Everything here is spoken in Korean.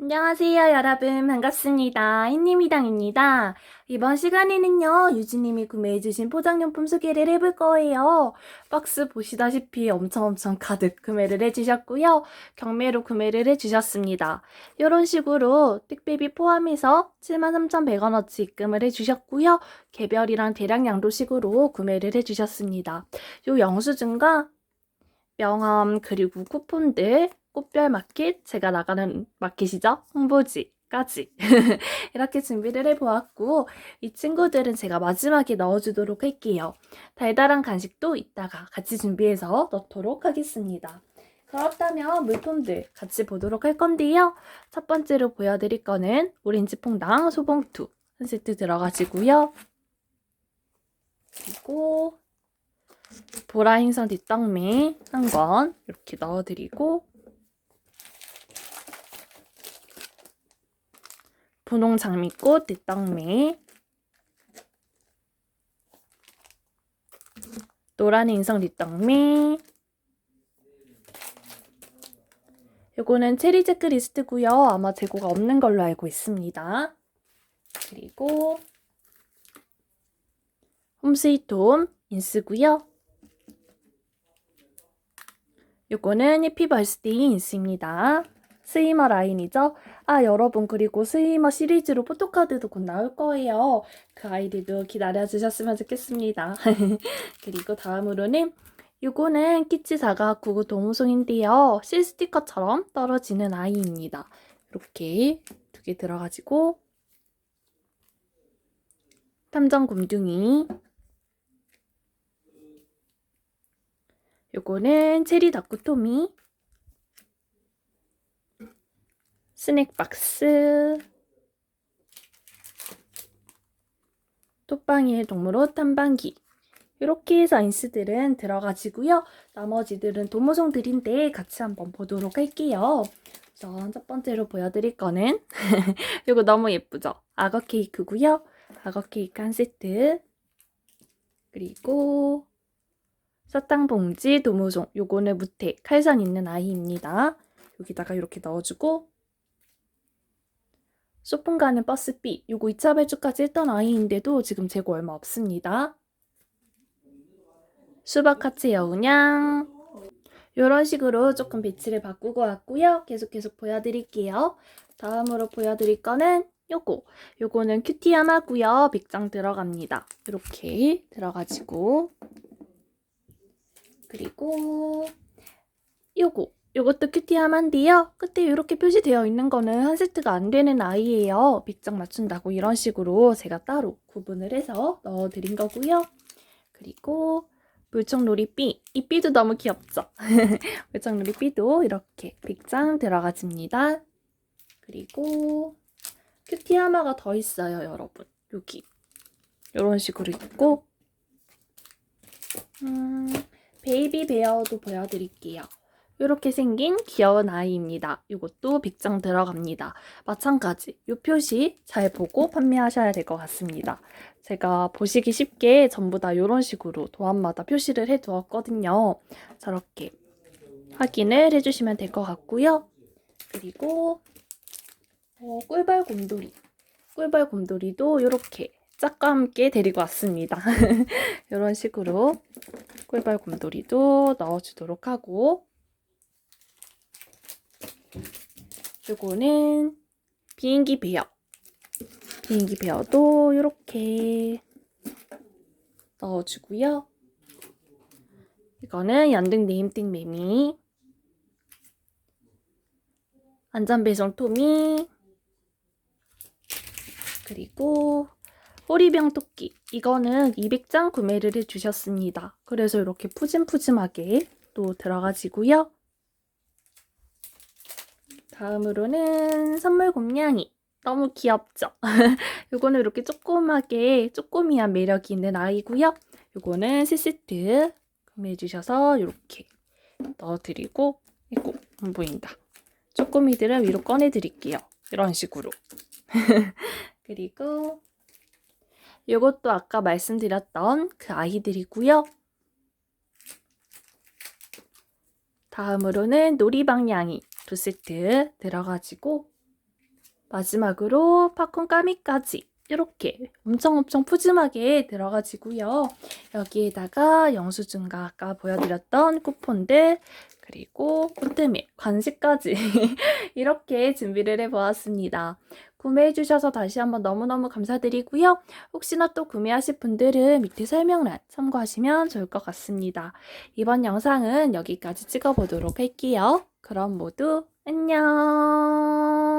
안녕하세요, 여러분. 반갑습니다. 흰님이당입니다. 이번 시간에는요, 유진님이 구매해주신 포장용품 소개를 해볼 거예요. 박스 보시다시피 엄청 엄청 가득 구매를 해주셨고요. 경매로 구매를 해주셨습니다. 이런 식으로 택배비 포함해서 73,100원어치 입금을 해주셨고요. 개별이랑 대량 양도식으로 구매를 해주셨습니다. 요 영수증과 명함 그리고 쿠폰들 꽃별 마켓 제가 나가는 마켓이죠? 홍보지 까지. 이렇게 준비를 해보았고 이 친구들은 제가 마지막에 넣어주도록 할게요. 달달한 간식도 이따가 같이 준비해서 넣도록 하겠습니다. 그렇다면 물품들 같이 보도록 할 건데요. 첫 번째로 보여드릴 거는 오렌지 퐁당 소봉투 한 세트 들어가지고요. 그리고 보라행선 뒷떡미 한 권 이렇게 넣어드리고 분홍 장미꽃 뒷떡미 노란 인성 뒷떡미 요거는 체리 제크 리스트고요. 아마 재고가 없는 걸로 알고 있습니다. 그리고 홈스위트홈 인스고요. 요거는 해피 벌스데이 인스입니다. 스위머 라인이죠. 아 여러분 그리고 스위머 시리즈로 포토카드도 곧 나올 거예요. 그 아이디도 기다려주셨으면 좋겠습니다. 그리고 다음으로는 요거는 키치 사과구구 동호송인데요. 실 스티커처럼 떨어지는 아이입니다. 이렇게 두 개 들어가지고 탐정 곰둥이 요거는 체리 다쿠토미 스낵 박스 톡방이의 동물옷 탐방기 이렇게 해서 인스들은 들어가지고요. 나머지들은 도모송들인데 같이 한번 보도록 할게요. 우선 첫 번째로 보여드릴 거는 이거 너무 예쁘죠? 악어 케이크고요. 악어 케이크 한 세트 그리고 사탕 봉지 도무송 요거는 무태 칼선 있는 아이입니다. 여기다가 이렇게 넣어주고 소풍 가는 버스비 요거 2차 발주까지 했던 아이인데도 지금 재고 얼마 없습니다. 수박 카츠 여운양 이런 식으로 조금 배치를 바꾸고 왔고요. 계속 계속 보여드릴게요. 다음으로 보여드릴 거는 요거. 요거는 큐티하마고요. 빅장 들어갑니다. 이렇게 들어가지고 그리고 요거. 요것도 큐티하마인데요. 끝에 이렇게 표시되어 있는 거는 한 세트가 안 되는 아이예요. 빅장 맞춘다고 이런 식으로 제가 따로 구분을 해서 넣어드린 거고요. 그리고 물총놀이 삐. 이 삐도 너무 귀엽죠? 물총놀이 삐도 이렇게 빅장 들어가집니다. 그리고 큐티 하마가 더 있어요, 여러분. 여기. 이런 식으로 있고 음, 베이비 베어도 보여드릴게요. 이렇게 생긴 귀여운 아이입니다. 이것도 빅장 들어갑니다. 마찬가지 이 표시 잘 보고 판매하셔야 될 것 같습니다. 제가 보시기 쉽게 전부 다 이런 식으로 도안마다 표시를 해두었거든요. 저렇게 확인을 해주시면 될 것 같고요. 그리고 어, 꿀벌 곰돌이. 꿀벌 곰돌이도 이렇게 짝과 함께 데리고 왔습니다. 이런 식으로 꿀벌 곰돌이도 넣어주도록 하고 요거는 비행기 베어. 비행기 베어도 이렇게 넣어주고요. 이거는 연등 네임띵 매미. 안전배송 토미. 그리고 호리병 토끼. 이거는 200장 구매를 해주셨습니다. 그래서 이렇게 푸짐푸짐하게 또 들어가지고요. 다음으로는 선물 곰냥이. 너무 귀엽죠? 요거는 이렇게 조그맣게 쪼꼬미한 매력이 있는 아이고요. 요거는 세세트 구매해 주셔서 이렇게 넣어드리고 이거 안 보인다. 쪼꼬미들은 위로 꺼내 드릴게요. 이런 식으로. 그리고 요것도 아까 말씀드렸던 그 아이들이고요. 다음으로는 놀이방냥이 두 세트 들어가지고 마지막으로 팝콘 까미까지 이렇게 엄청 엄청 푸짐하게 들어가지고요. 여기에다가 영수증과 아까 보여드렸던 쿠폰들 그리고 꽃대미 간식까지 이렇게 준비를 해보았습니다. 구매해주셔서 다시 한번 너무너무 감사드리고요. 혹시나 또 구매하실 분들은 밑에 설명란 참고하시면 좋을 것 같습니다. 이번 영상은 여기까지 찍어보도록 할게요. 그럼 모두 안녕!